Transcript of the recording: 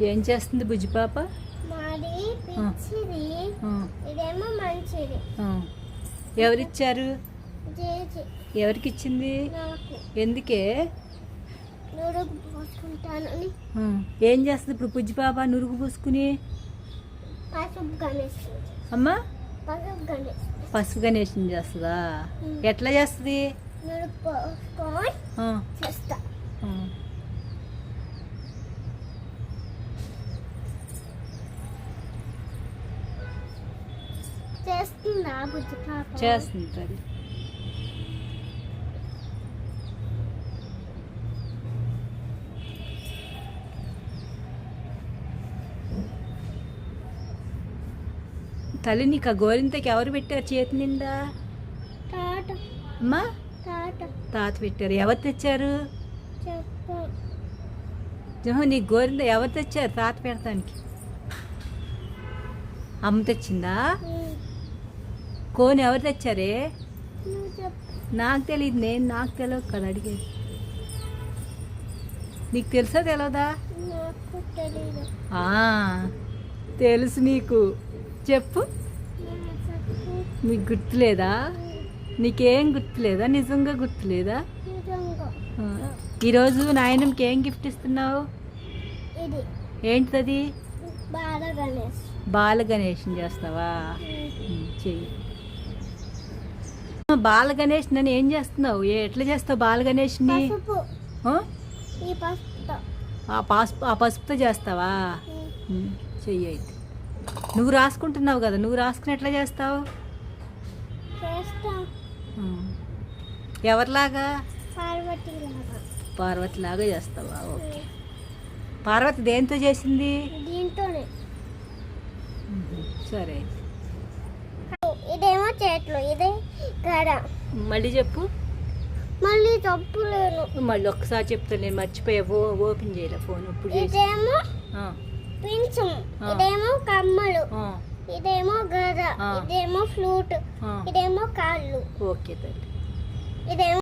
ఏం చేస్తుంది బుజ్జి పాప. ఎవరిచ్చారు? ఎవరికి ఇచ్చింది ఎందుకే? ఏం చేస్తుంది ఇప్పుడు బుజ్జి పాప నురుగు పూసుకుని? అమ్మా? పసుపు గణేశం చేస్తుందా. ఎట్లా చేస్తుంది నురుగు పోసుకొని ఆ, చేస్తా ఆ. చేస్తుందా బుజ్జి పాప. చేస్తుంది తల్లి. తల్లి నీకు ఆ గోరింతకి ఎవరు పెట్టారు చేతి నిండా? తాట అమ్మా? తాట తాత పెట్టారు. ఎవరు తెచ్చారు? జహో నీ గోరింత ఎవరు తెచ్చారు తాత పెడతానికి అమ్మ తెచ్చిందా. కోన్ ఎవరు తెచ్చారే? నాకు తెలియదు నేను నాకు తెలియదు కదా అడిగేది. నీకు తెలుసా తెలియదా తెలుసు నీకు. చెప్పు. నాకు గుర్తులేదా? నీకేం గుర్తులేదా? నిజంగా గుర్తులేదా? ఈరోజు నాయనంకి ఏం గిఫ్ట్ ఇస్తున్నావు? ఏంటిది బాల గణేష్ బాల గణేషం చేస్తావా చెయ్యి. బాల గణేష్ నన్ను ఏం చేస్తున్నావు? ఏ- ఎట్లా చేస్తావు బాల గణేష్ని ఆ? పసుపు ఆ పసుపుతో చేస్తావా? చెయ్యి అయితే. నువ్వు రాసుకుంటున్నావు కదా నువ్వు రాసుకుని ఎట్లా చేస్తావు. ఎవరిలాగా పార్వతి లాగా పార్వతిలాగా. చేస్తావా? ఓకే. పార్వతి దేంతో చేసింది? సరే. ఇదేమో చేతులు ఇదే మళ్ళీ చెప్పు. మళ్ళీ చెప్పులేను. మళ్ళీ ఒక్కసారి చెప్తా నేను మర్చిపోయా. ఓ ఓపెన్ చేయలే ఫోన్ ఇప్పుడు ఇదేమో పించం. ఇదేమో కమ్మలు ఇదేమో గద. ఇదేమో ఫ్లూట్. ఇదేమో కాళ్ళు. ఓకే తల్లి. ఇదేమో